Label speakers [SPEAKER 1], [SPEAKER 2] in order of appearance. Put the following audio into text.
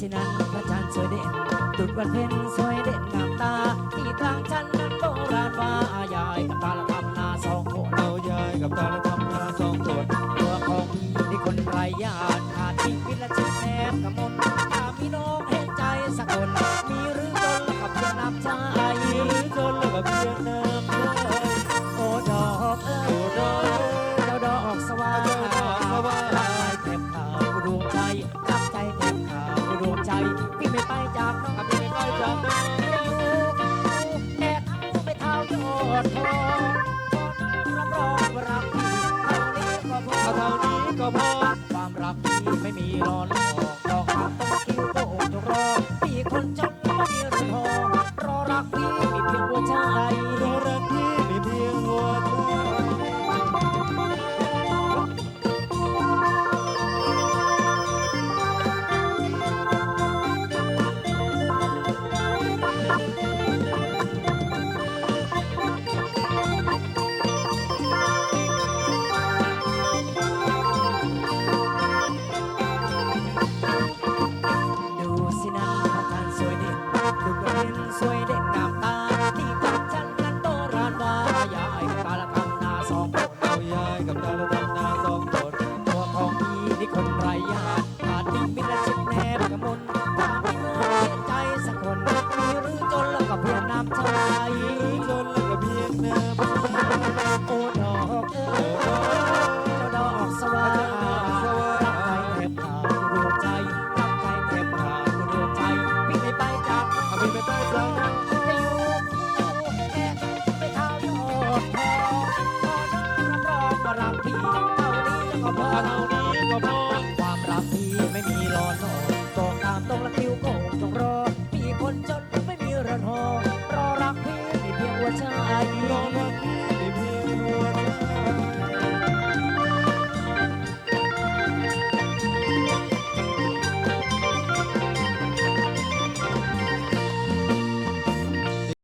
[SPEAKER 1] สินั้นพระจันทร์สวยเด่นดุดวันเพ็ญสวยเด่นงามตา ที่กลางฉันนั้นโบราณว่ายายกับตาละทำนาสองคน
[SPEAKER 2] เอายายกับตาละทำนาสองคน
[SPEAKER 1] ตัวของพี่นี่คนไรญาติขาดทิ้งพิละชิตแนบกับมนถ้ามีน้องเห็นใจสักคนมี กพี่
[SPEAKER 2] เท่า
[SPEAKER 1] นี้ก็พอ
[SPEAKER 2] เอาเท่านี้ก็พอ
[SPEAKER 1] ความรักพี่ไม่มีรอหลอ ยา
[SPEAKER 2] ย
[SPEAKER 1] กับตา
[SPEAKER 2] และทำนาสองคน
[SPEAKER 1] ตัวของพี่นี่คนไรญาติขาดดิ้งมิตรชิดแนบกระมนถ้าพี่น้องเห็นใจสักคนมีหรือจนแล้วก็เพียงน้ำใจ
[SPEAKER 2] หรือจนแล้วกับเพียงน้ำ
[SPEAKER 1] โอ้ดอกเอ้
[SPEAKER 2] โอ้
[SPEAKER 1] ย
[SPEAKER 2] ดอก
[SPEAKER 1] เจ้าดอกสว่างรักใจเทบขาวดวงใจรักใจเทบขาวดวงใจพี่ไม่ไปจาก
[SPEAKER 2] พี่ไม่ไปจากน้อง
[SPEAKER 1] จะอยู่แค่ไปเท้าย ก็อความรักพี่ไม่มีรอนอตกตามตรงละคิวโกงต้องรอ มีคนจนไม่มี
[SPEAKER 2] เรือนหอรอรักพี่ไม่
[SPEAKER 1] เพียงหัวใจรอ